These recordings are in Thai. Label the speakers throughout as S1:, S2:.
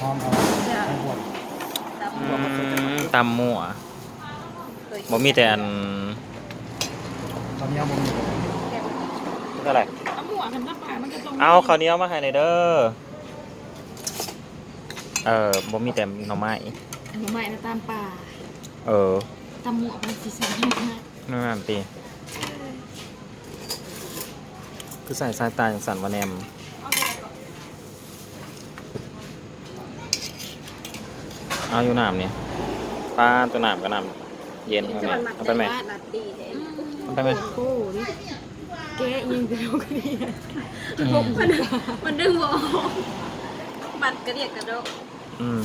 S1: หอมเอา
S2: จ้ะ
S1: ใส่บวก
S3: อืมตำหมั่วบ่มีแต่อัน
S1: ตอนนี้เอาบ่มี
S3: เท่าไหร่
S2: เอาหมวกกันน้ำปลามันก็ต้อง
S3: เอาข้าวเหนียวมาให้หน่อยเด้อเออบ่มีแต่หน่อไม้
S2: อันนี้ใหม่นะตามป่า
S3: เออ
S2: ตามหมวกมันสีสันมาก
S3: นั่นตีคือใส่สายตาอย่างสันวาแนม เอาอยู่น้ำเนี่ยปลาตัวน้ำกับน้ำเย็นเอาไหมเอาไปไหม
S4: ลัดดีเลย
S3: เอาไปไหม
S2: โอ้นี่แกะยิงเดียวกันนี่
S3: อืม
S4: มันมันดึงบอบัตรกระเดียกกระโดด
S3: อืม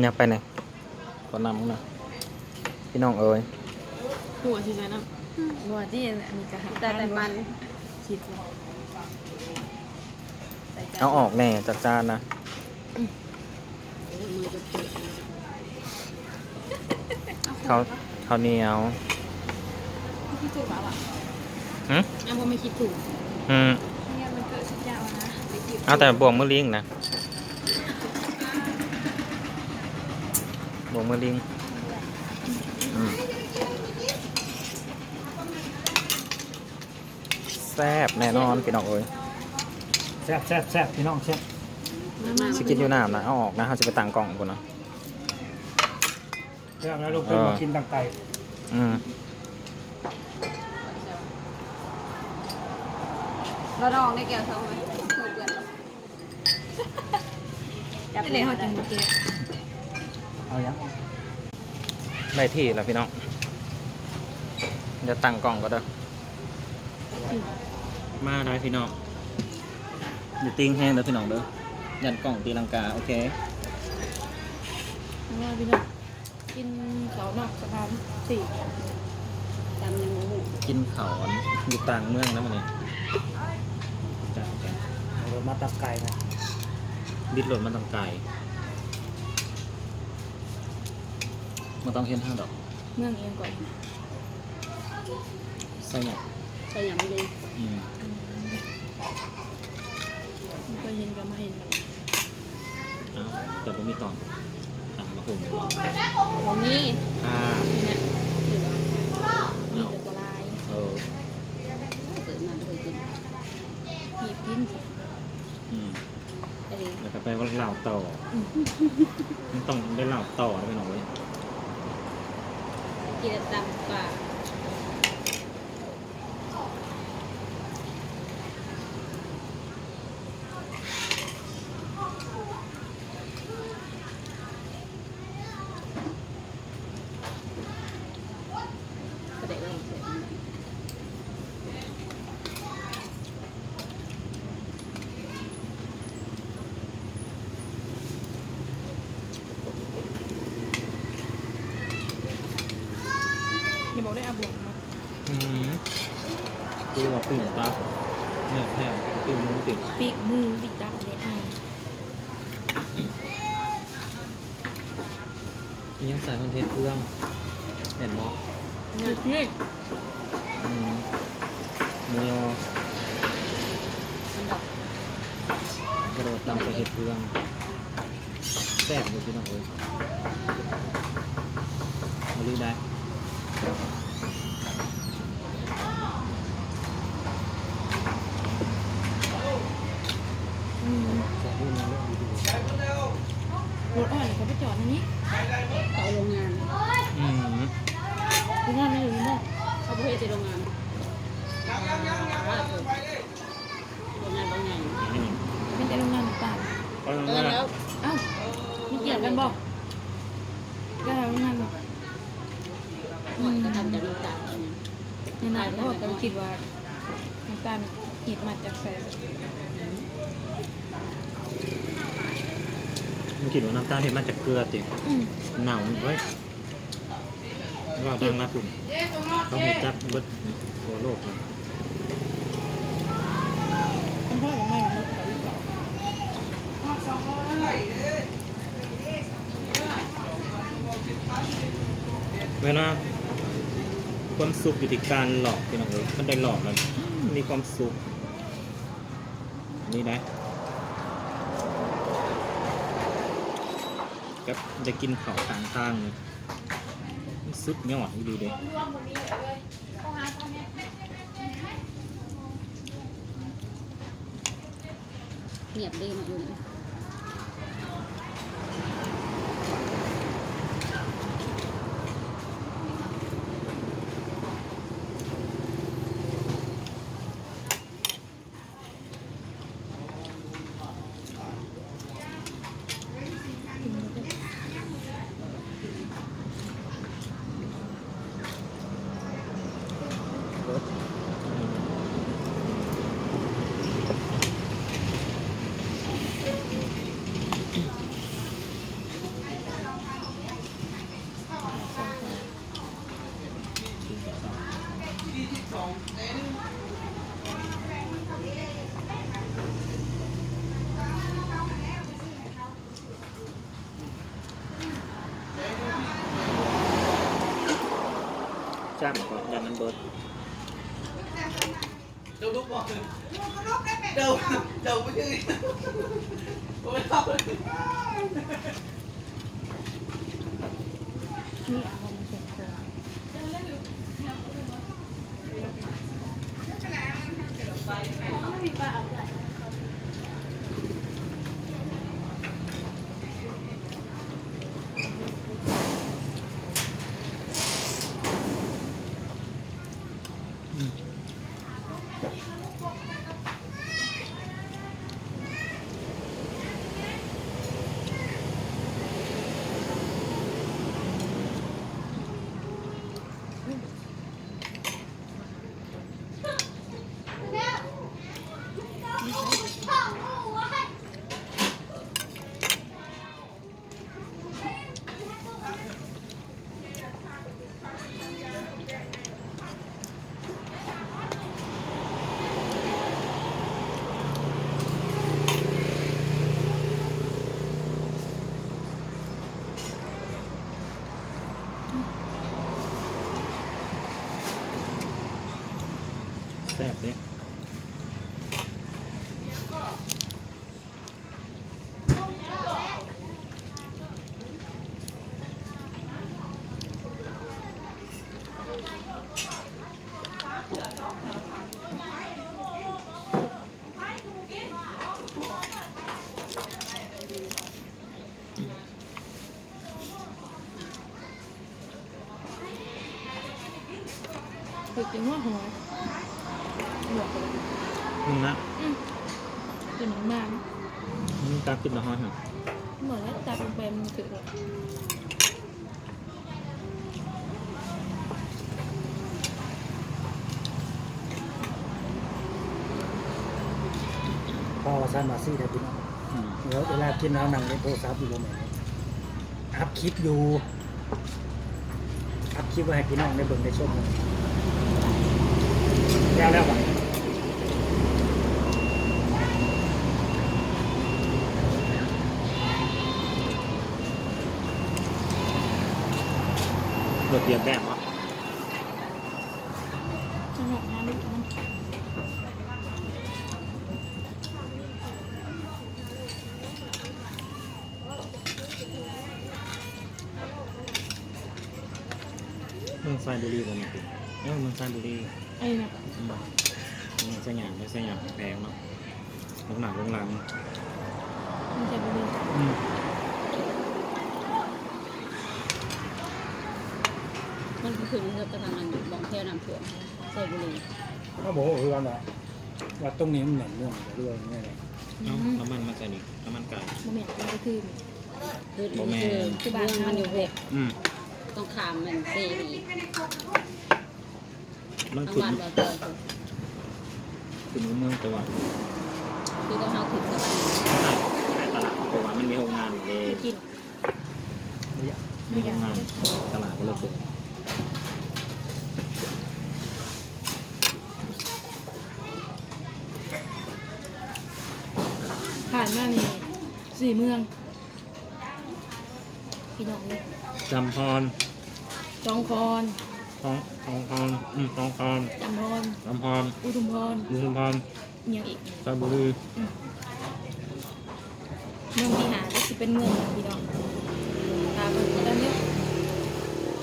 S3: เนี่ยไปไหนขอนำมึงหนะพี่น้องเอ้ย
S2: หัวสีสันน้ำหัวที่อันนี้ก็หา
S4: แต่แต่มัน
S2: คิดว่า
S3: เอาออกแน่จัดจานนะ เขาเขาวเหนียว
S2: คิดถูกแล้วอะ
S3: หืม
S2: อ้าวว่าไม่คิดถูก
S3: อืม
S2: เนี่ยมันเกิดสุดยาวนะ
S3: เอาแต่บวงมือลิงนะบวงมือลิงอืมแซ่บแน่นอนพี่น้องเอ้ย
S1: แซ่บแซ่บแซ่บพี่น้องแซ่บ
S3: สิกินอยู่น้ำนะเอาออกนะเขาจะไปต่างกล่องกูนะ
S1: แซ่บแล้วลูกเพิ่นมากินตั้งไก่
S3: อืม
S4: เราดองได้แก้วเท่าไหร่เพื่อนจับ
S2: ไม่เลยเขาจังเกะ
S1: เอายัง
S3: ได้ที่แล้วพี่น้องจะตั้งกล่องก็เด้อมาได้พี่น้องเดี๋ยวติ้งแห้งเด้อพี่น้องเด้อ ยันกล่องตีลังกา โอเค
S2: ว่าพี่น้องกินเขานอกสะพานสี่
S4: จำยังงู
S3: กินเขาวอันอยู่ต่างเมืองนะมันนี่จ้ะจ้ะ
S1: เอามาตับไก่นะ
S3: บิดรถมันต้องไกลมันต้องเห็นห้างดอก
S2: เมืองเองก่อน
S3: ใส่หมด
S4: ใช่ยังไม่ได้
S3: อืม
S2: มันก็เห็นก็ไม่เห็นกัน
S3: อ้าวแต่ผมมีตอนทำมาคุม
S4: ผมนี่
S3: อ่า
S2: เนี่ย
S4: ถือว่า
S2: มีแต่ตัวลาย
S3: เออ
S4: เกิดมันเคยกิน
S2: หีบกิน
S3: อืม
S4: ไอ้นี่
S3: แล้วก็ไปว่าเล่าต่ออมันต้องได้เล่าต่อนะพี่น้องเว้ย
S4: กินตำปลา ก็ได้เลยเสร็จ
S2: อย่บอกได้อาบวงมา
S3: อืมคือว่าปิ่งตาเนี่ยแค่ปิ่งมือติด
S2: ปีกมือปีกดักเลยอะ
S3: ยังใส่คอนเทนต์เครื่องเห็นบ่
S2: เนี่ยเนี่ย
S3: อืมมือยอ
S4: ก
S3: ระโดดตามไปเห็ดเครื่องแซ่บเลยพี่น้องเอ้ยมาดูได้
S2: อืม
S3: แซ่บด้ รื่องดี
S2: รถอ่อนเขาไปจอดอันนี้
S4: เขาโรงงาน
S3: ๆอืม
S2: ดูงานไม่อยู่นี่บอก
S4: เขาประเภทในโรงงานว่าเถอะโรงงานบางอย่าง
S3: อืม
S2: เป็นแต่โรงงานต่าง
S3: เอา
S4: เอ
S3: ละ
S4: อแล้ว
S2: ๆเอ้ามีเกี่ยวกันบอกก็โรงงานบอก
S4: หมดก็ทำจากน้ำตาลเอา เนี่ย
S2: นานๆก็ต้องคิดว่าน้ำตาลหีดมาจากแสน
S3: มันคิดว่าน้ำตาลเห็ดมาจากเกลือติ
S2: อืม
S3: หนาวมันเว้ยเราดังนะคุณเขาเห็ดจับเบิดทั่วโลกเลย
S2: คุณพ่อยังไม่รู้เขาอีกเหรอ
S3: เวลา ความสุขอยู่ที่การหลอกพี่น้องเอ้ยมันได้หลอกแล้วมีความสุข นี่นะกับจะกินข้าวทางทางเลยสุดยอดดีเด้
S4: เงียบดีมาอยู่ นะ
S3: จ้ามก่อนยันมันเบิด
S5: đâu đúc vào đâu đâu mới chơi có biết
S3: ซ่บเนี่ย
S2: เคยกิน หัวหอยหมวกเลย
S3: มึงนะ
S2: อืมเป็นหนังมาก
S3: มึงตาขึ้นมาห้อยเหรอ
S2: หมดแล้วตาเป็นแบมถือเลย
S1: พอสั้นมาซี่ได้พี่น้อง
S3: อืม
S1: เดี๋ยวเวลากินแล้วนั่งเล่นโทรศัพท์อยู่บ่แม่นอัพคลิปอยู่อัพคลิปไว้ให้พี่น้องได้เบิ่งได้ชมกันแล้วแล้วบ่
S3: รถเตรียมแบบวะ
S2: สนุกนะลูกนะ
S3: เมืองไซบุรีบ่แม่นติเออเมืองไซบุรี
S2: ไอ้น่ะ
S3: อืมเมืองสยามไม่สยามแพงเนาะลงหนักลงหลัง
S2: มันจะบุรี
S3: อืม
S4: มันคือเรือกระทำมันบองแค่น้ำท่วมใส่บุหรี่
S1: เขาบอกว่าคือว่าว่าตรงนี้มันเหมือนเมืองเรื่องนี่แหละ
S3: เอ้าน้ำมันมาใส่นี่น้ำมันไก่
S2: โมเมนต์มันก็คือ
S4: คือ
S3: บ่แม่น
S4: คือคือบ้านมันอยู่เวก
S3: อืม
S4: ต้องขามมันเซรี
S3: มัน
S4: ทั้ง
S3: ขึ้น
S4: บ้านเราเจอ
S3: ขึ้นเมืองแต่ว่า
S4: คือต้องเอาถึงกับ
S3: ใช่ตลาดเพราะว่ามันมีโรงงานอยู่เลย
S2: กิน
S3: มีโรงงานตลาดก็เลยเปิด
S2: ผ่านมานี่สี่เมืองพี่น้องเลย
S3: จำพร
S2: จองคอน
S3: ทองทองพรอืมทองพร
S2: จำพร
S3: จำพร
S2: อุทุมพร
S3: อุทุมพร
S2: อิหยังอีก
S3: ไซบุรี
S2: เมืองที่หาก็จะเป็นเมืองพี่น้องคนตอนนี้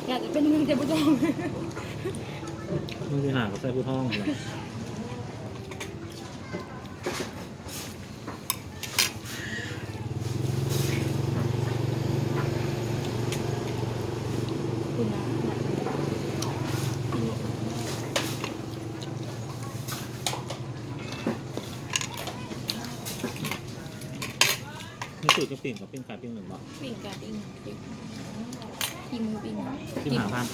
S2: อยากจะเป็นเมืองเจ้าบุญทอง
S3: มึงคือหากับใส่ผู้ท่องเหรอ สูตรจะปิ้งกับปิ้งไก่ปิ้งหนึ่งบ่
S2: ปิ้งกาปิ้งปิ้งกินหมูปิ้ง
S3: ที่หาพัน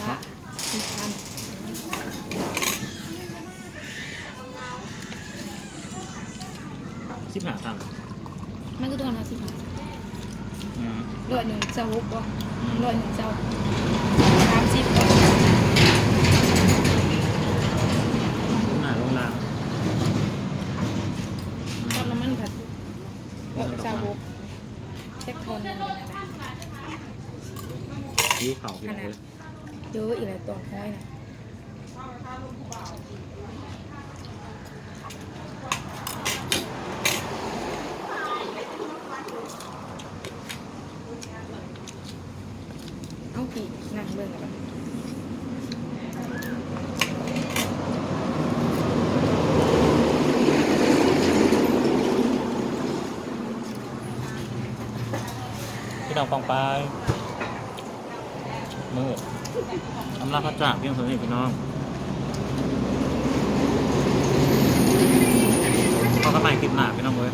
S2: บะมีพัน
S3: สิบหาพัน
S2: มันก็ตัวละสิบาท
S3: อืม
S2: ร้อยหนึ่งเจ้าหกบ่ร้อยหนึ่งเจ้าสามสิบบ่
S3: ลงหน้าลงล่าง
S2: กับน้ำมันผัดร้อยเจ้าหกเช็คคนนึงนะ
S3: ยิ้วเข่าพี่น้อง
S2: เยอะอีกหลายตัวน้อยนะเอากี่นั่งเบิ่งกัน
S3: พี่น้องฟังไป มืดอำลาพระจากเพียงเท่านี้พี่น้องพอกันใหม่คลิปหน้าพี่น้องเว้ย